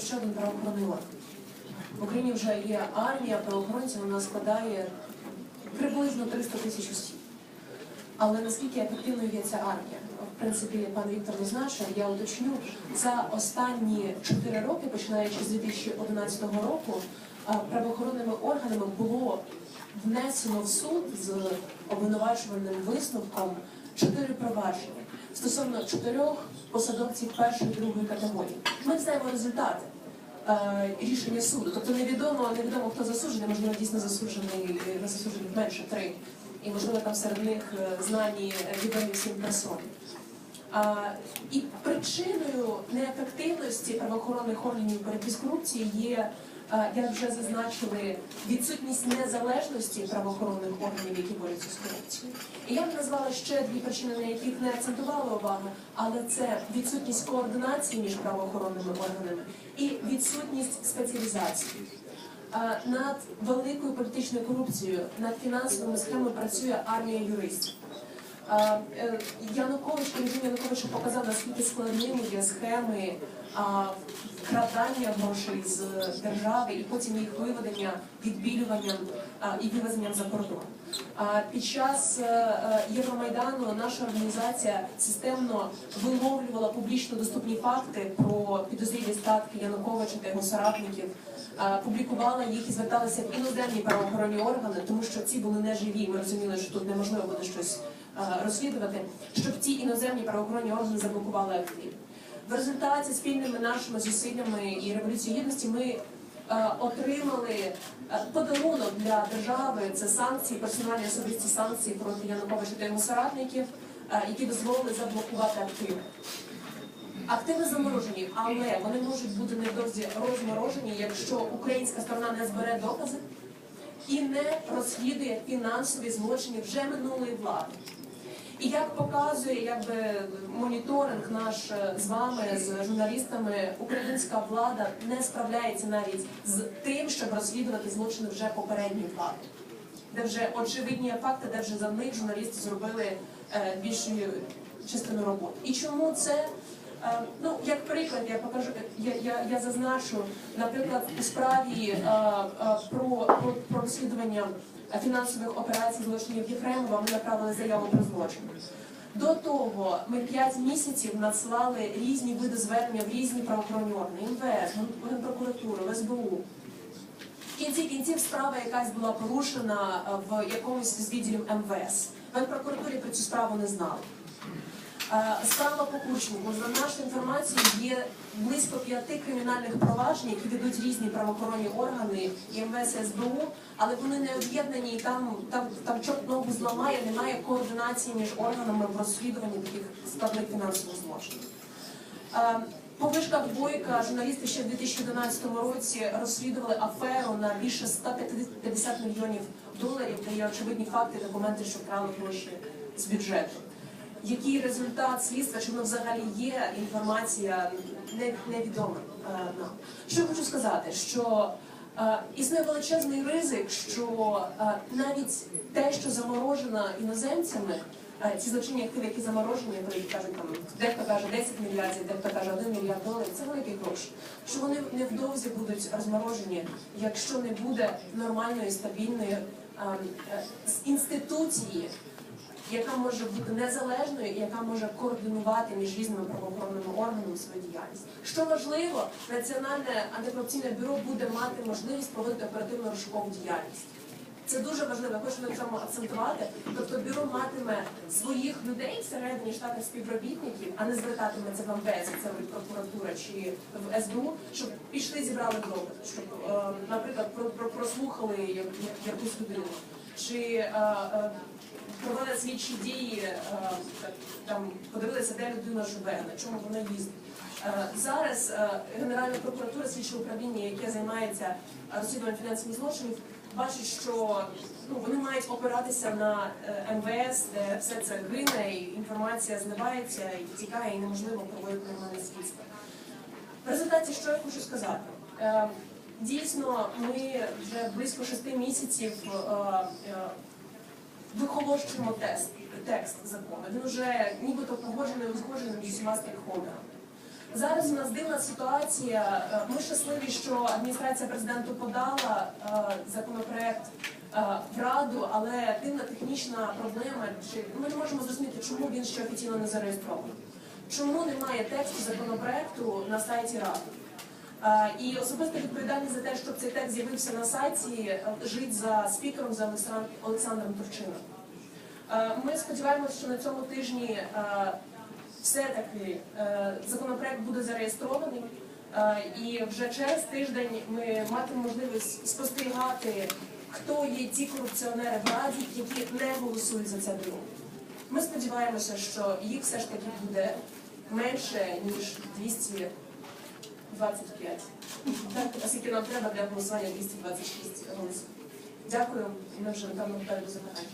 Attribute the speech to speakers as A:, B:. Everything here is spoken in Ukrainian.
A: ще один правоохоронний орган. В Україні вже є армія правоохоронців, вона складає приблизно 300 тисяч осіб. Але наскільки ефективною є ця армія? В принципі, пан Віктор зазначив, я уточню, за останні 4 роки, починаючи з 2011 року, правоохоронними органами було внесено в суд з обвинувачувальним висновком 4 провадження стосовно чотирьох посадовців першої другої категорії. Ми знаємо результати е, рішення суду. Тобто невідомо, невідомо хто засуджений, можливо, дійсно засуджений на засуджених менше три. І можливо там серед них е, знані е, відомі всім персон. І причиною неефективності правоохоронних органів у боротьбі з корупцією є, як вже зазначили, відсутність незалежності правоохоронних органів, які борються з корупцією. І я б назвала ще дві причини, на яких не акцентувала увагу, але це відсутність координації між правоохоронними органами і відсутність спеціалізації. Над великою політичною корупцією, над фінансовими схемами працює армія юристів. Е, Янукович, режим Януковича показав, наскільки складними є схеми вкрадання грошей з держави і потім їх виведення, відбілюванням і вивезенням за кордон. Під час е, е, Євромайдану наша організація системно виловлювала публічно доступні факти про підозрілі статки Януковича та його соратників. Публікувала їх і зверталися в іноземні правоохоронні органи, тому що ці були неживі. Ми розуміли, що тут неможливо буде щось розслідувати, щоб ті іноземні правоохоронні органи заблокували актив. В результаті спільними нашими зусиллями і революції гідності ми е, отримали е, подарунок для держави. Це санкції, персональні особисті санкції проти Януковича та його соратників, е, які дозволили заблокувати активи. Активи заморожені, але вони можуть бути невдовзі розморожені, якщо українська сторона не збере докази і не розслідує фінансові злочини вже минулої влади. І як показує якби моніторинг наш е, з вами, з журналістами, українська влада не справляється навіть з тим, щоб розслідувати злочини вже попередньої влади, де вже очевидні факти, де вже за них журналісти зробили е, більшу частину роботи. І чому це? Е, Ну, як приклад, я покажу, я, я, я зазначу, наприклад, у справі е, е, про, про, про розслідування фінансових операцій злочинів Єфремова ми направили заяву про злочин. До того ми 5 місяців надсилали різні види звернення в різні правоохоронні органи, МВС, Генпрокуратуру, СБУ. В кінці кінців справа якась була порушена е, в якомусь з відділів МВС. В Генпрокуратурі про цю справу не знали. Справа по За нашою інформацією, є близько п'яти кримінальних проваджень, які ведуть різні правоохоронні органи і МВС СБУ, але вони не об'єднані і там, там, там чорт ногу зламає, немає координації між органами в розслідуванні таких складних фінансових злочинів. По вишках Бойка журналісти ще в 2011 році розслідували аферу на більше 150 мільйонів доларів, де є очевидні факти, документи, що вкрали гроші з бюджету. Який результат слідства, чи воно взагалі є інформація невідома е, нам. Що я хочу сказати, що е, існує величезний ризик, що е, навіть те, що заморожено іноземцями, ці злочинні активи, які заморожені, коли кажуть там дехто каже 10 мільярдів, дехто каже 1 мільярд доларів, це великі гроші. Що вони невдовзі будуть розморожені, якщо не буде нормальної, стабільної е, е, інституції яка може бути незалежною і яка може координувати між різними правоохоронними органами свою діяльність. Що важливо, Національне антикорупційне бюро буде мати можливість проводити оперативно розшукову діяльність. Це дуже важливо, я хочу на цьому акцентувати. Тобто бюро матиме своїх людей всередині штатних співробітників, а не звертатиметься в МВС, це в прокуратура чи в СБУ, щоб пішли, зібрали допит, щоб, е, наприклад, про, про, прослухали як- як- якусь людину, чи е, е, провели слідчі дії, е, там подивилися, де людина живе, на чому вона їздить. Е, Зараз е, Генеральна прокуратура слідче управління, яке займається розслідуванням фінансових злочинів, бачить, що ну, вони мають опиратися на МВС, де все це гине, і інформація зливається і тікає, і неможливо проводити нормальне слідство. В результаті, що я хочу сказати? Дійсно, ми вже близько шести місяців вихолощуємо тест, текст закону. Він вже нібито погоджений узгоджений з усіма стейкхолдерами. Зараз у нас дивна ситуація. Е, Ми щасливі, що адміністрація президенту подала е, законопроект е, в раду, але дивна технічна проблема. Ми не можемо зрозуміти, чому він ще офіційно не зареєстрований? Чому немає тексту законопроекту на сайті ради? Е, І особиста відповідальність за те, щоб цей текст з'явився на сайті, лежить за спікером за Олександром Турчином. Е, Ми сподіваємося, що на цьому тижні е, все-таки законопроект буде зареєстрований, і вже через тиждень ми матимемо можливість спостерігати, хто є ті корупціонери в раді, які не голосують за це бюро. Ми сподіваємося, що їх все ж таки буде менше ніж 225. Так, оскільки нам треба для голосування 226 голосів. Дякую. Ми вже напевно попереду запитання.